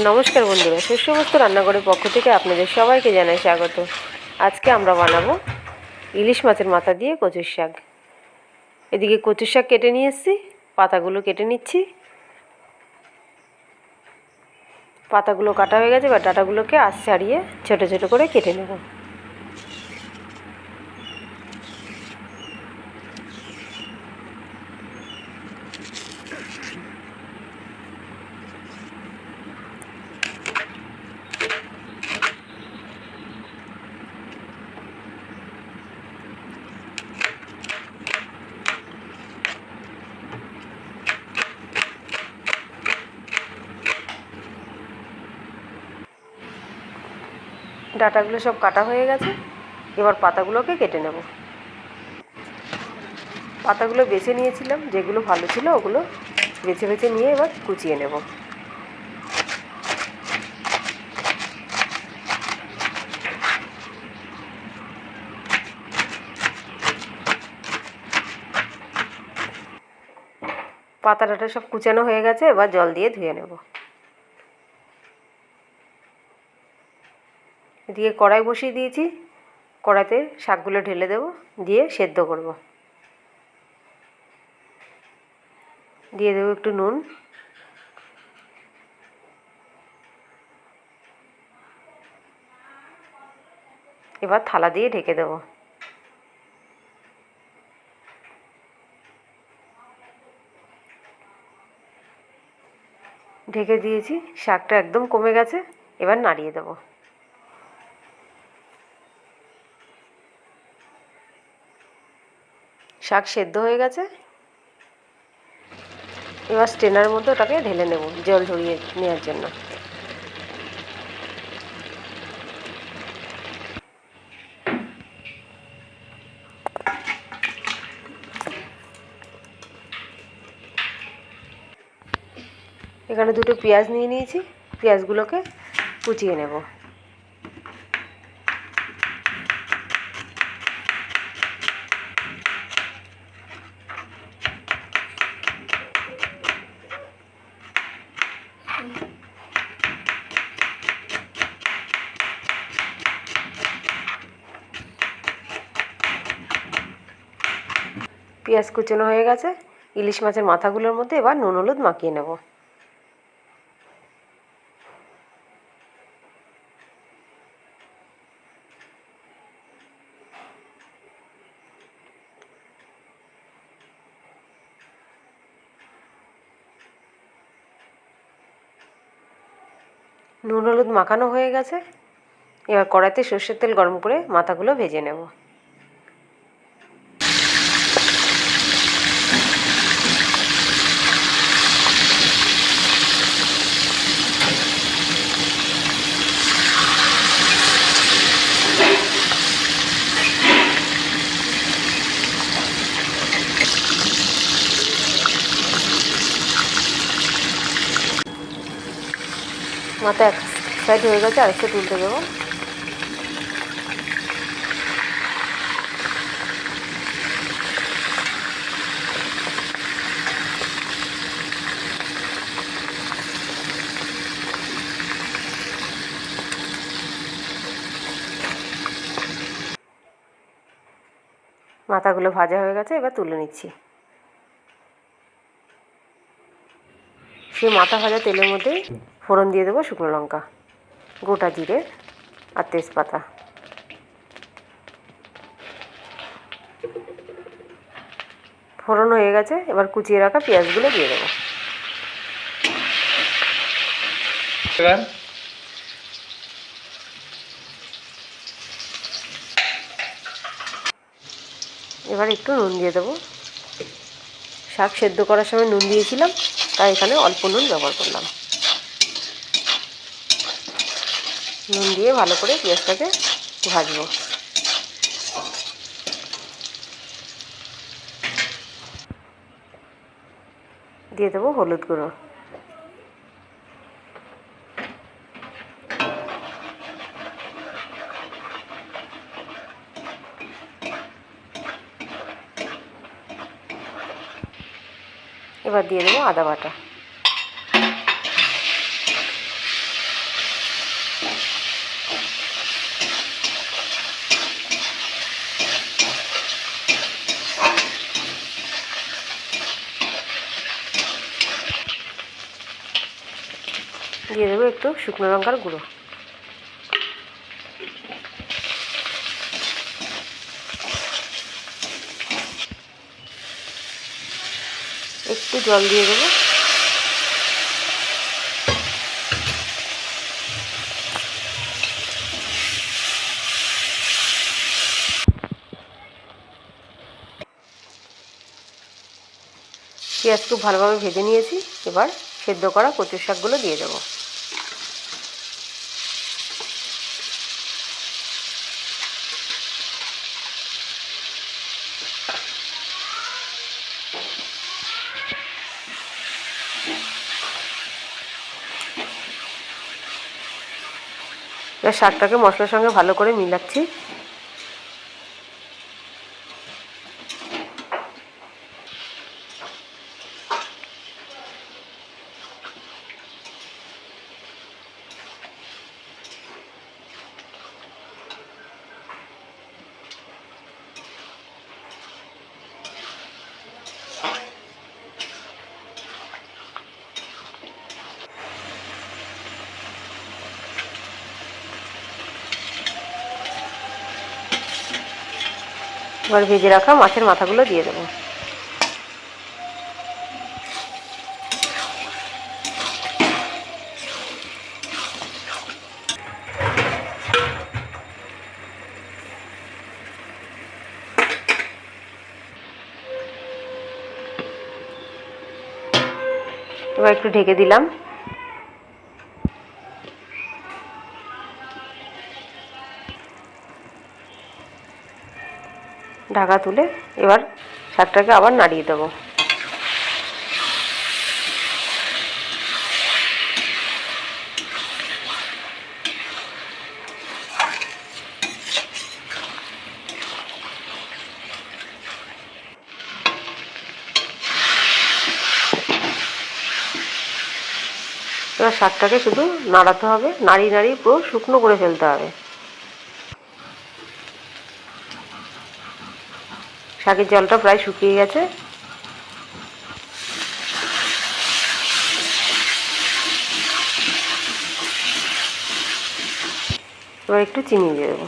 নমস্কার বন্ধুরা সুসমস্ত রান্নাঘরের পক্ষ থেকে আপনাদের সবাইকে জানাই স্বাগত। আজকে আমরা বানাবো ইলিশ মাছের মাথা দিয়ে কচুর শাক। এদিকে কচুর শাক কেটে নিয়ে এসছি, পাতাগুলো কেটে নিচ্ছি। পাতাগুলো কাটা হয়ে গেছে বা ডাটাগুলোকে আশ ছাড়িয়ে ছোটো ছোটো করে কেটে নেব। ডাটাগুলো সব কাটা হয়ে গেছে। এবার পাতাগুলোকে কেটে নেব। পাতাগুলো বেছে নিয়েছিলাম, যেগুলো ভালো ছিল ওগুলো বেছে বেছে নিয়ে এবার কুচিয়ে নেব। পাতা ডাটা সব কুচানো হয়ে গেছে, এবার জল দিয়ে ধুয়ে নেব। দিয়ে কড়াই বসিয়ে দিয়েছি। কড়াইতে শাকগুলো ঢেলে দেবো, দিয়ে সেদ্ধ করব। দিয়ে দেবো একটু নুন। এবার থালা দিয়ে ঢেকে দেবো। ঢেকে দিয়েছি, শাকটা একদম কমে গেছে, এবার নাড়িয়ে দেবো। শাক সেদ্ধ হয়ে গেছে। এবার স্টেনার মধ্যে ওটাকে ঢেলে নেব জল ঝরিয়ে নেওয়ার জন্য। এখানে দুটো পেঁয়াজ নিয়ে নিয়েছি। পেঁয়াজগুলোকে কুচিয়ে নেব। পেঁয়াজ কুচনো হয়ে গেছে, ইলিশ মাছের মাথাগুলোর মধ্যে এবার নুন, হলুদ মাখিয়ে নেব। নুন, হলুদ মাখানো হয়ে গেছে, এবার কড়াইতে সর্ষের তেল গরম করে মাথাগুলো ভেজে নেব। মাথা এক সাইড হয়ে গেছে, আরেকটা তুলতে দেবো। মাথাগুলো ভাজা হয়ে গেছে, এবার তুলে নিচ্ছি। সেই মাথা ভাজা তেলের মধ্যেই ফোড়ন দিয়ে দেবো শুকনো লঙ্কা গোটা জিরে আর তেজপাতা। ফোড়ন হয়ে গেছে এবার কুচিয়ে রাখা পেঁয়াজগুলো দিয়ে দেবো। এবার এবার একটু নুন দিয়ে দেবো। শাক সেদ্ধ করার সময় নুন দিয়েছিলাম তাই এখানে অল্প নুন ব্যবহার করলাম। নুন দিয়ে ভালো করে পেঁয়াজটাকে ভাজবো। দিয়ে দেবো হলুদ গুঁড়ো। এবার দিয়ে দেবো আদা বাটা। দিয়ে দেবো একটু শুকনো লঙ্কার গুঁড়ো। একটু জল দিয়ে দেবো। পেঁয়াজ খুব ভালোভাবে ভেজে নিয়েছি। এবার সেদ্ধ করা কচুর শাকগুলো দিয়ে দেবো। শাকটাকে মশলার সঙ্গে ভালো করে মিলাচ্ছি। এবার ভেজে রাখা মাছের মাথাগুলো দিয়ে দেবো। এবার একটু ঢেকে দিলাম। ঢাকা তুলে এবার শাকটাকে আবার নাড়িয়ে দেবো। এবার শাকটাকে শুধু নাড়াতে হবে, নাড়িয়ে নাড়িয়ে পুরো শুকনো করে ফেলতে হবে। শাকের জলটা প্রায় শুকিয়ে গেছে। এবার একটু চিনি দিয়ে দেবো।